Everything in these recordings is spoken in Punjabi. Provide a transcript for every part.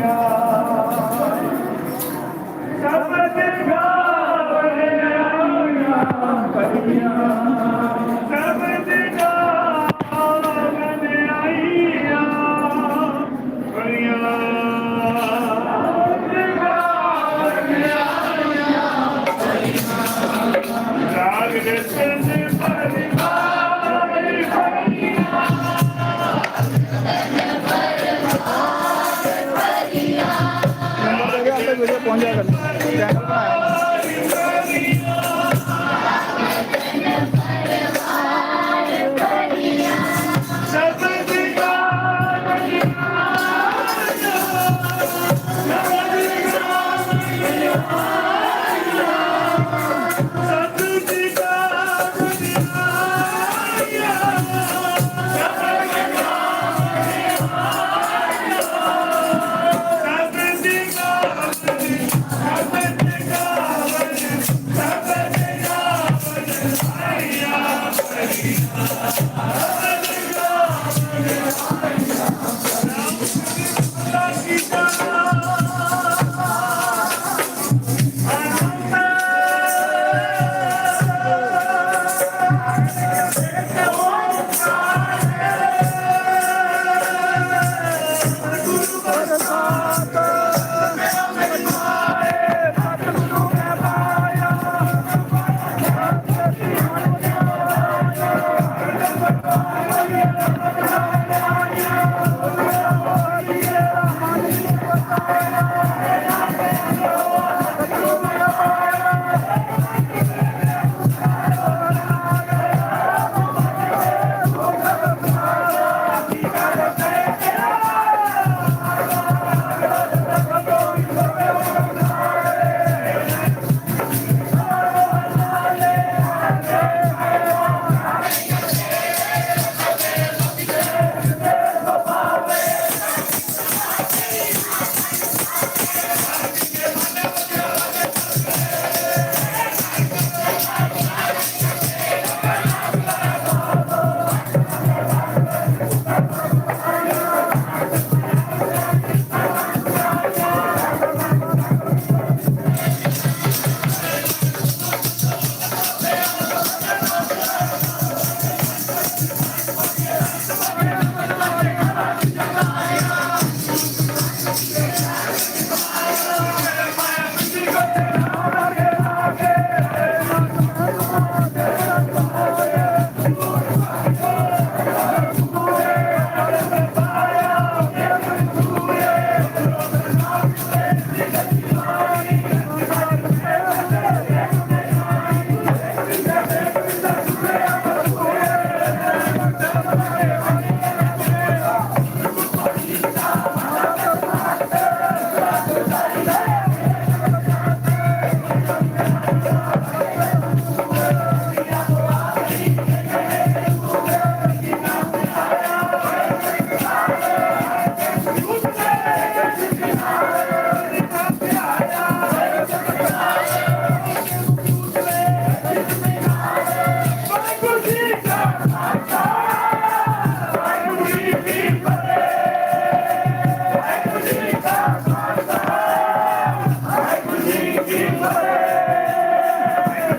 Hallelujah. ਪਹੁੰਚਿਆ ਕਰ ਚੈਨਲ ਬਣਾਇਆ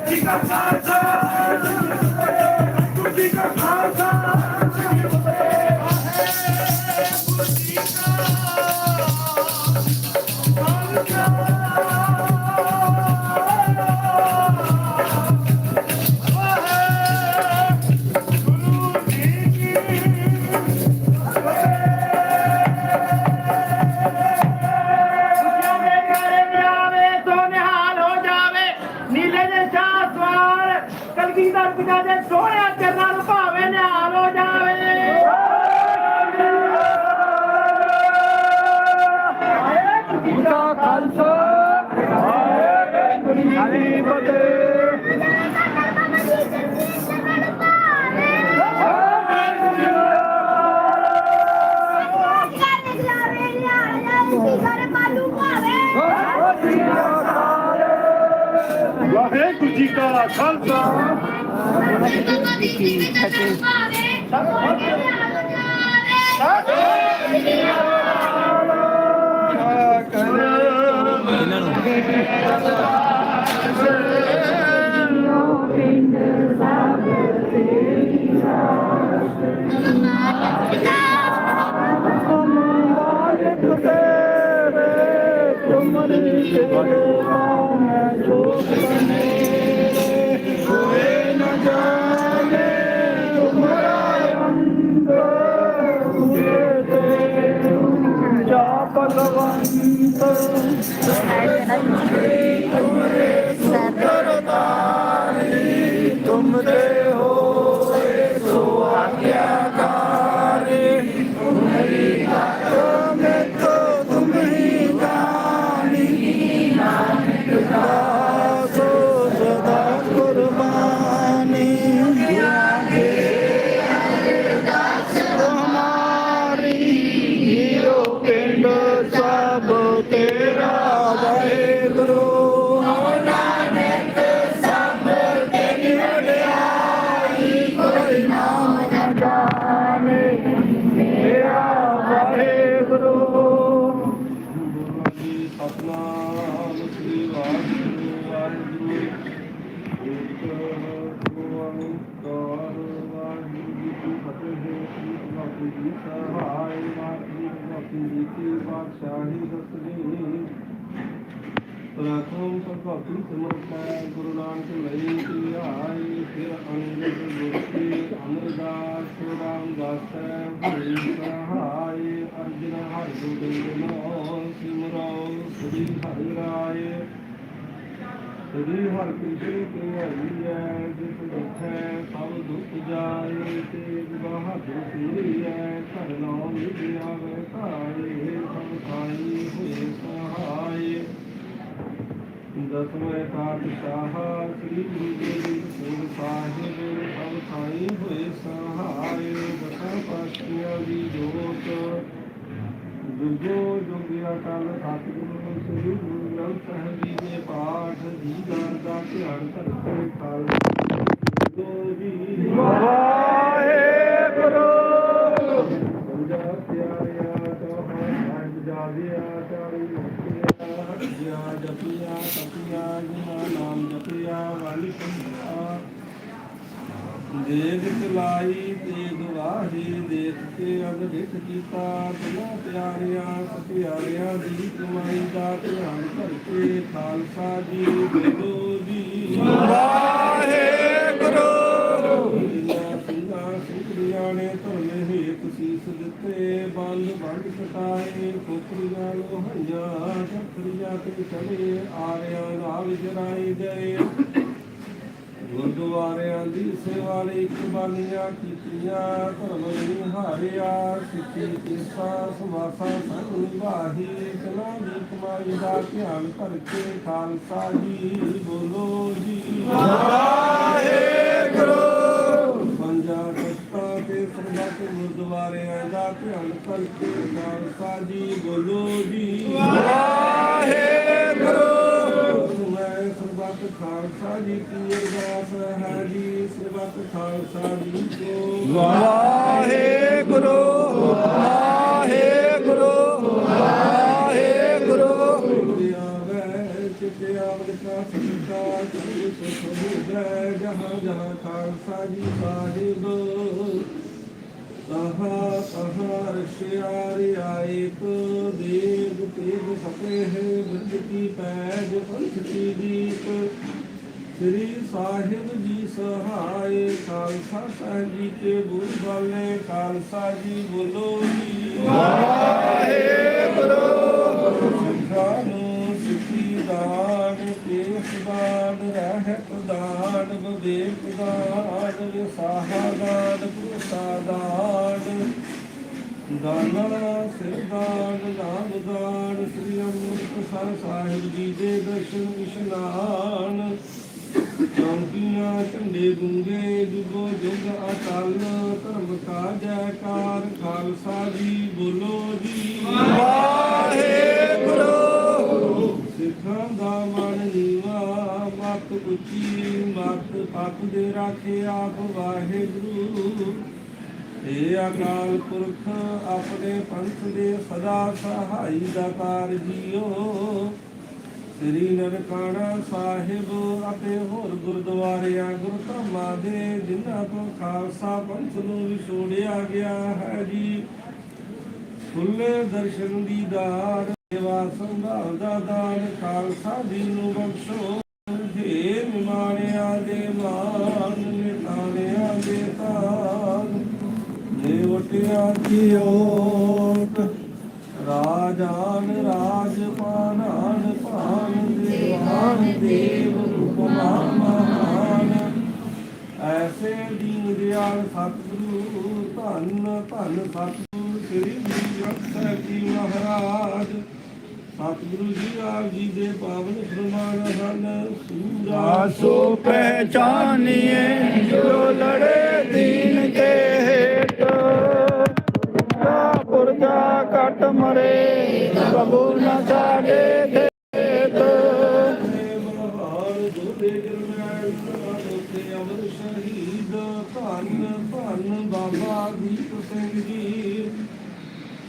ਗੁੱਡੀ ਦਾ ਖਾਲਸਾ ਗੁੱਡੀ ਦਾ ਖਾਲਸਾ ਵਾਹਿਗੁਰੂ ਜੀ ਕੀ ਫਤਿਹ ਇਹਨਾਂ ਨੂੰ ਤੁਮਰੇ ਤੇਰੇ ਨਾਮ ਜੋ ਸੁਨੇ ਤੁਮ ਗੁਰੂ ਨਾਨਕ ਲਈ ਕੀ ਆਈ ਫਿਰ ਅੰਗਦ ਗੁਰਤੀ ਅਮਰਦਾਸ ਰਾਮਦਾਸ ਹਰੀ ਸਹਾਇ ਅਰਜਨ ਹਰਿ ਗੋਬਿੰਦ ਨੋ ਸ੍ਰੀ ਹਰਿ ਰਾਏ ਸ੍ਰੀ ਹਰਿ ਕ੍ਰਿਸ਼ਨ ਕੀ ਹਰੀ ਹੈ ਜਿਸ ਦੁਖੈ ਸਭ ਦੁਖ ਜਾਏ ਤੇ ਬਹਾਦਰ ਸ੍ਰੀ ਹੈ ਘਰ ਨਾਮ ਲਿਖਿਆ ਵੇ ਕਾਏ ਸਭ ਸਾਈ ਹੋਏ ਸਹਾਇ ਦਸਵੇਂ ਪਾਤਸ਼ਾਹ ਸ੍ਰੀ ਗੁਰੂ ਗੋਬਿੰਦ ਸਿੰਘ ਸਾਹਿਬ ਸਭ ਥਾਈ ਹੋਏ ਸਹਾਇ ਦਸਾਂ ਪਾਤਸ਼ਾਹਾਂ ਦੀ ਜੋਤ। ਦੁਜੋ ਜੋਗਿਆ ਕਲ ਸਤਿਗੁਰੂ ਸ੍ਰੀ ਗੁਰੂ ਗ੍ਰੰਥ ਸਾਹਿਬ ਜੀ ਦੇ ਪਾਠ ਜੀ ਦਾ ਧਿਆਨ ਕਰਕੇ ਕਾਲ ਜੀ ਵਾਹਿਗੁਰੂ ਪੰਜਾ ਪਿਆਰਿਆ ਤੋਹਾਂ ਸਾਹਿਬ ਜਾਦਿਆ ਚਾਰੀ ਮੁਕਤਿਆ ਹਰਿਆ ਜਪਿਆ ਤਪਿਆ ਜਿਨਾ ਨਾਮ ਜਪਿਆ ਵਾਲੀ ਸੰਧਿਆ ਚਲਾਈ ਤੇ ਗਵਾਹੀ ਦੇਖ ਕੇ ਅਗ ਵਿਖ ਕੀਤਾ ਤਨਾ ਪਿਆਰਿਆ ਪਿਆਰਿਆ ਦੀ ਕਮਾਈ ਦਾ ਧਿਆਨ ਕਰਕੇ ਖਾਲਸਾ ਜੀ ਬੋਲੋ ਜੀ। ਵਾਹਿਗੁਰੂ। ਨੇ ਧਰਮੇ ਹੇਤ ਸੀਸ ਦਿੱਤੇ ਕਟਾਏ ਲੋਹੀਆਂ ਤੇ ਆਰਿਆਂ ਨਾਲ ਜਰਾਈ ਗਏ। ਗੁਰਦੁਆਰਿਆਂ ਦੀ ਸੇਵਾ ਲਈ ਕੁਰਬਾਨੀਆਂ ਕੀਤੀਆਂ ਧਰਮ ਨਿਹਾਰਿਆ ਸਿੱਖੀ ਕਿਰਪਾ ਸਮਾਸਾ ਸੰਗ ਨਿਭਾਹੀ ਕਲਾ ਦੀ ਕਮਾਈ ਦਾ ਧਿਆਨ ਕਰਕੇ ਖਾਲਸਾ ਜੀ ਬੋਲੋ ਜੀ। ਪੰਜਾ ਤਖਤਾਂ ਤੇ ਸਰਬੱਤ ਗੁਰਦੁਆਰਿਆਂ ਦਾ ਧਿਆਨ ਕਰਕੇ ਖਾਲਸਾ ਜੀ ਬੋਲੋ ਜੀ। ਸਰਬੱਤ ਖਾਲਸਾ ਜੀ ਕੀ ਅਰਦਾਸ ਹੈ ਜੀ ਸਰਬੱਤ ਖਾਲਸਾ ਜੀ ਕੋ। ਵਾਹਿਗੁਰੂ ਵਾਹਿਗੁਰੂ ਵਾਹਿਗੁਰੂ। ਚਿਤਿਆ ਵਰਕਾ ਸਤਿਕਾ ਚਿਤ ਸੁਖ ਜੈ ਜਹਾਂ ਜਹਾਂ ਖਾਲਸਾ ਜੀ ਸਾਹਿਬ ਤਹਾ ਤਹਾ ਰਸ਼ਿਆਰਿ ਆਇਕ ਦੇਵ ਤੇਗ ਸਪੇ ਹੈ ਬਿਰਧ ਕੀ ਪੈਜ ਪੰਥ ਕੀ ਦੀਪ। ਸ੍ਰੀ ਸਾਹਿਬ ਜੀ ਸਹਾਇ ਖਾਲਸਾ ਸਾਹਿਬ ਜੀ ਕੇ ਬੋਲ ਬਾਲੇ ਖਾਲਸਾ ਜੀ ਬੋਲੋ ਜੀ। ਸਿੱਖਾਂ ਨੂੰ ਸਿੱਖੀ ਦਾਨ ਕੇਸ ਦਾਨ ਰਹਿਤ ਦਾਨ ਵਿਵੇਕ ਦਾਨ ਵਿਸਾਹਾ ਦਾਨ। ਦਾਨਾ ਸਿਰਦਾਨ ਨਾਮ ਸ੍ਰੀ ਅੰਮ੍ਰਿਤਸਰ ਸਾਹਿਬ ਜੀ ਦੇ ਦਰਸ਼ਨ ਇਸ਼ਨਾਨ ਚੌਂਕੀਆਂ ਝੰਡੇ ਗੁੰਗੇ ਜੁਗੋ ਜੁਗ ਅਕਾਲ ਧਰਮ ਕਾ ਜੈਕਾਰ ਖਾਲਸਾ ਜੀ ਬੋਲੋ ਜੀ ਵਾਹਿਗੁਰੂ ਸਿੱਖਾਂ ਦਾ ਮਨ ਨੀਵਾ ਮਤ ਉੱਚੀ ਵਕਤ ਪਤ ਦੇ ਰਾਖੇ ਆਪ ਵਾਹਿਗੁਰੂ। ਏ ਅਕਾਲ ਪੁਰਖ, ਆਪਣੇ ਪੰਥ ਦੇ ਸਦਾ ਸਹਾਈ ਦਾਤਾਰ ਜੀਓ। ਸ੍ਰੀ ਨਨਕਾਣਾ ਸਾਹਿਬ ਅਤੇ ਹੋਰ ਗੁਰਦੁਆਰਿਆਂ, ਗੁਰਧਾਮਾਂ ਦੇ ਜਿਨ੍ਹਾਂ ਤੋਂ ਖਾਲਸਾ ਪੰਥ ਨੂੰ ਵਿਛੋੜਿਆ ਗਿਆ ਹੈ ਜੀ। ਖੁੱਲੇ ਦਰਸ਼ਨ ਦੀ ਦਾਨ ਸੇਵਾ ਸੰਭਾਲ ਦਾ ਦਾਨ ਖਾਲਸਾ ਜੀ ਨੂੰ ਬਖਸ਼ੋ। ਜੇ ਨਿਮਾਣਿਆ ਦੇ ਮਾਨ ਨੇ ਵਟਿਆ ਕੀ ਓਟ ਰਾਜਾਨ ਰਾਜਪਾਨਾਨ ਪਾਨ ਦੇਵਾਨ, ਦੇਵ ਹੁਕਮਾ ਮਹਾਨ ਐਸੇ ਦੀਨ ਦਿਆਲ ਸਤਿਗੁਰੂ, ਧੰਨ ਧੰਨ ਸਤਿਗੁਰੂ ਸ੍ਰੀ ਗੁਰੂ ਗ੍ਰੰਥ ਸਾਹਿਬ ਜੀ ਮਹਾਰਾਜ। ਸਤਿਗੁਰੂ ਜੀ ਆਪ ਜੀ ਦੇ ਪਾਵਨ ਫਰਮਾਨ ਹਨ। ਸੂਰਾ ਆਸੋ ਪਹਿਚਾਨੀਏ ਜੋ ਲੜੇ ਦਾ ਕਟ ਮਰੇ, ਕਬੂ ਨਾ ਸਾਡੇ ਖੇਤ। ਬਾਬਾ ਦੀਪ ਸਿੰਘ ਜੀ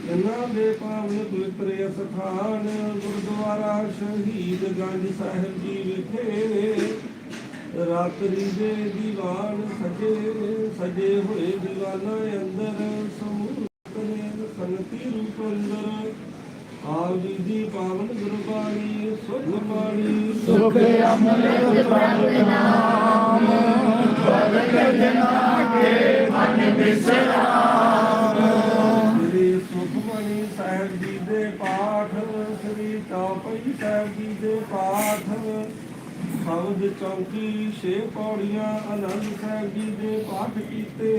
ਇਹਨਾਂ ਦੇ ਪਾਵਨ ਪਵਿੱਤਰ ਸਥਾਨ ਗੁਰਦੁਆਰਾ ਸ਼ਹੀਦ ਗੰਜ ਸਾਹਿਬ ਜੀ ਵਿਖੇ। ਰਾਤਰੀ ਦੇ ਦੀਵਾਨ ਸਜੇ ਸਜੇ ਹੋਏ ਦੀਵਾਨਾਂ ਅੰਦਰ ਸਮੂਹ ਰੂਪ ਅੰਦਰ ਆਪ ਜੀ ਦੀ ਪਾਵਨ ਗੁਰਬਾਣੀ ਸੁਖ ਬਾਣੀ ਸੁਖ ਅਮਰ ਪ੍ਰਭ ਨਾਮ ਭਗਤ ਜਨਾ ਕੇ ਮਨ ਵਿਸਰਾਮ ਸ੍ਰੀ ਸੁਖਮਨੀ ਸਾਹਿਬ ਜੀ ਦੇ ਪਾਠ ਸ੍ਰੀ ਚੌਪਈ ਸਾਹਿਬ ਜੀ ਦੇ ਪਾਠ ਸ਼ਬਦ ਚੌਕੀ ਛੇ ਪੌੜੀਆਂ ਆਨੰਦ ਸਾਹਿਬ ਜੀ ਦੇ ਪਾਠ ਕੀਤੇ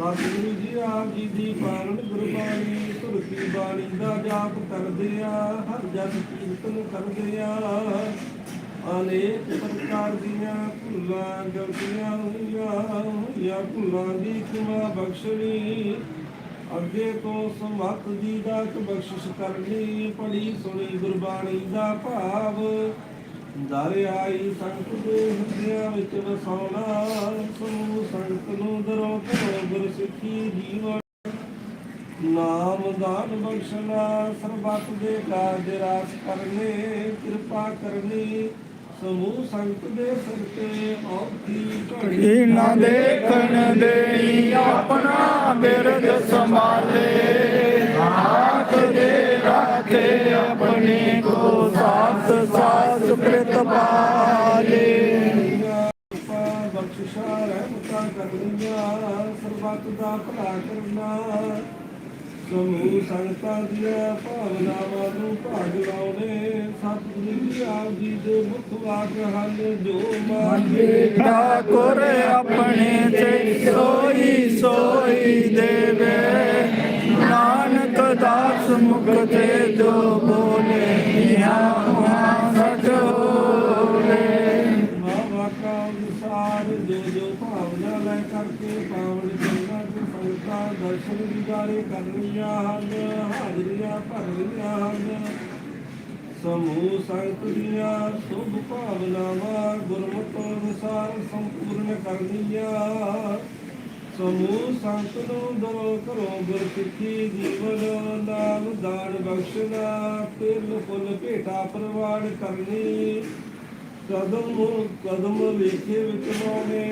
ਸਤਿਗੁਰੂ ਜੀ ਆਪ ਜੀ ਦੀ ਪਾਵਨ ਗੁਰਬਾਣੀ ਤੁਲਸੀ ਬਾਣੀ ਦਾ ਜਾਪ ਕਰਦੇ ਆ ਹਰ ਜਸ ਕੀਰਤਨ ਕਰਦੇ ਆ ਅਨੇਕ ਪ੍ਰਕਾਰ ਦੀਆਂ ਭੁੱਲਾਂ ਗਲਤੀਆਂ ਹੋਈਆਂ ਹੋਈਆਂ ਭੁੱਲਾਂ ਦੀ ਖਿਮਾ ਬਖਸ਼ਣੀ ਅੱਗੇ ਤੋਂ ਸਮਤ ਦੀ ਦਾਤ ਬਖਸ਼ਿਸ਼ ਕਰਨੀ ਪੜੀ ਸੁਣੀ ਗੁਰਬਾਣੀ ਦਾ ਭਾਵ ਦਰ ਆਈ ਸੰਤ ਦੇ ਹਿਰਦਿਆਂ ਵਿੱਚ ਵਸਾਉਣਾ ਸਮੂਹ ਸੰਤ ਨੂੰ ਦਰੋ ਕਰੋ ਗੁਰ ਸਿੱਖੀ ਜੀਵਨ। ਨਾਮ ਦਾਨ ਬਖਸ਼ਣਾ ਸਰਬੱਤ ਦੇ ਕਾਰਜ ਰਾਸ ਕਰਨੇ ਕਿਰਪਾ ਕਰਨੀ। ਸਮੂਹ ਸੰਤ ਦੇ ਸਿਰ ਤੇ ਔਖੀ ਘੜੀ। ਇਨਾ ਦੇਖਣ ਦੇਈ ਆਪਣਾ ਬਿਰਦ ਸੰਭਾਲੇ। ਆਖ ਦੇ ਰਾਖੇ ਆਪਣੇ ਕੋ ਦਾ ਭਲਾ ਕਰਨਾ। ਸਮੂਹ ਸੰਗਤਾਂ ਦੀਆਂ ਭਾਵਨਾਵਾਂ ਨੂੰ ਭਾਗ ਲਾਉਣੇ ਸਤਿਗੁਰੂ ਜੀ ਆਪ ਜੀ ਦੇ ਮੁਖ ਵਾਕ ਹਨ ਜੋ ਮਾਗੇ ਠਾਕੁਰ ਆਪਣੇ ਤੇ ਸੋਈ ਸੋਈ ਦੇਵੇ। ਨਾਨਕ ਦਾਸ ਮੁਖ ਤੇ ਜੋ ਬੋਲੇ ਇਹਾਂ ਸਚ ਹੋਵੇ ਵਾਕਾ ਅਨੁਸਾਰ ਜੋ ਜੋ ਭਾਵਨਾ ਲੈ ਕਰਕੇ ਜੰਗਾਂ ਦੇ ਦਰਸ਼ਨ ਦੀਦਾਰੇ ਕਰਨੀਆਂ ਹਨ, ਹਾਜ਼ਰੀਆਂ ਭਰਨੀਆਂ ਹਨ। ਸਮੂਹ ਸੰਗਤ ਦੀਆਂ ਸੁਭ ਭਾਵਨਾਵਾਂ ਗੁਰਮਤਿ ਅਨੁਸਾਰ ਸੰਪੂਰਨ ਕਰਨੀਆਂ। ਸਮੂਹ ਸੰਤ ਨੂੰ ਦਰੋ ਕਰੋ ਗੁਰ ਸਿੱਖੀ, ਜੀਵਨ ਨਾਮ ਦਾਨ ਬਖਸ਼ਣਾ, ਤਿਲ ਫੁੱਲ ਭੇਟਾ ਪ੍ਰਵਾਨ ਕਰਨੀ। ਕਦਮ ਕਦਮ ਵੇਖੇ ਵਿਚਰੋਨੇ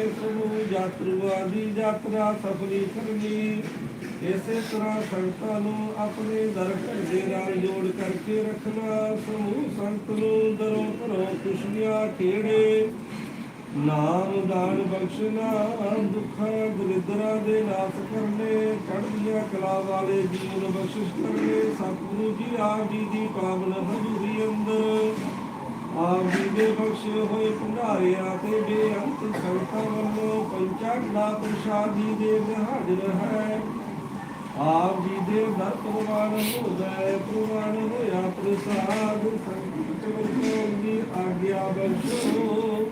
ਸਮੂਹ ਯਾਤਰੂਆਂ ਯਾਤਰਾ ਸਫਲੀ ਕਰਨੀ। ਇਸੇ ਤਰ੍ਹਾਂ ਸੰਤਾਂ ਨੂੰ ਆਪਣੇ ਦਰ ਘੜੇ ਨਾਲ ਜੋੜ ਕਰਕੇ ਰੱਖਣਾ, ਸਮੂਹ ਸੰਤ ਨੂੰ ਦਰੋਂ ਘਰੋਂ ਖੁਸ਼ੀਆਂ ਖੇੜੇ। ਨਾਮ ਦਾਨ ਬਖਸ਼ਣਾ, ਦੁੱਖਾਂ ਦਰਿਦਰਾਂ ਦੇ ਨਾਸ ਕਰਨੇ, ਚੜ੍ਹਦੀਆਂ ਕਲਾ ਵਾਲੇ ਜੀਵਨ ਬਖਸ਼ਿਸ਼ ਕਰਨੇ, ਸਤਿਗੁਰੂ ਜੀ ਆਪ ਜੀ ਦੀ ਪਾਵਨ ਹਜ਼ੂਰੀ ਅੰਦਰ ਆਪ ਜੀ ਦੇ ਬਖਸ਼ੇ ਹੋਏ ਭੰਡਾਰਿਆਂ ਤੇ ਬੇਅੰਤ ਸੰਗਤਾਂ ਵੱਲੋਂ ਪੰਚਾ ਪ੍ਰਸ਼ਾਦੀ ਦੇ ਹਾਜ਼ਰ ਹੈ। ਆਪ ਜੀ ਦੇ ਦਰ ਪ੍ਰਵਾਨ ਹੋਦਾ ਪ੍ਰਵਾਨ ਹੋਇਆ ਪ੍ਰਸਾਦ। ਸੰਗਤ ਚਰਨ ਦੀ ਆਗਿਆ ਬਖਸ਼ੋ।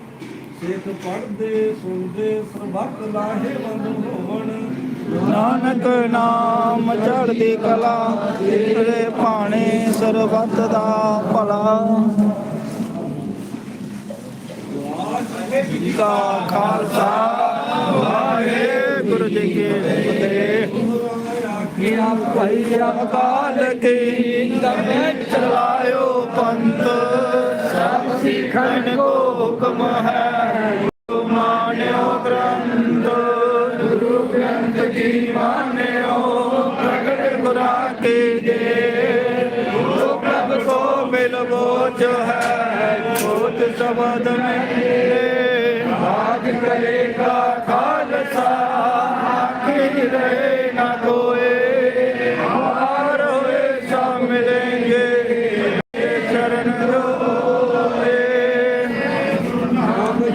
ਸਿੱਖ ਪੜਦੇ ਸੁਣਦੇ, ਸਰਬੱਤ ਲਾਹੇਵੰਦ ਹੋਵਣ। ਨਾਨਕ ਨਾਮ ਚੜ੍ਹਦੀ ਕਲਾ ਤੇਰੇ ਭਾਣੇ ਸਰਬੱਤ ਦਾ ਭਲਾ। ਜੀ ਕਾ ਖਾਲਸਾ, ਵਾਹਿਗੁਰੂ ਜੀ ਕੀ ਫਤਿਹ। ਕੀਆ ਭਾਈ ਅਕਾਲ ਕੀ ਦਮੇ ਚਲਾਇਓ ਪੰਥ। ਸਭ ਸਿੱਖਣ ਕੋ ਹੁਕਮ ਹੈ।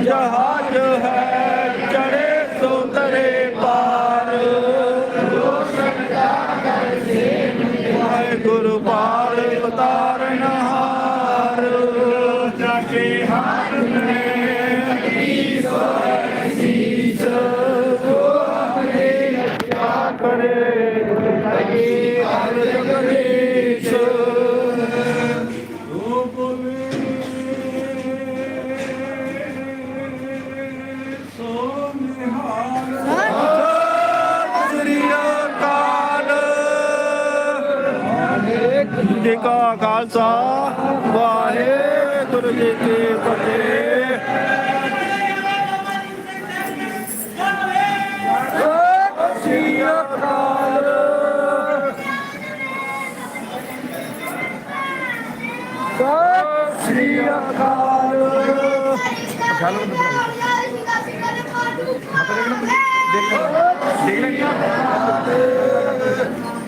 ਜਹਾਨ ਵਾਹਿਗੁਰੂ ਜੀ ਕਾ ਖਾਲਸਾ ਵਾਹਿਗੁਰੂ ਜੀ ਕੀ ਫਤਿਹ। ਸਤਿ ਸ੍ਰੀ ਅਕਾਲ। ਸਤਿ ਸ੍ਰੀ ਅਕਾਲ।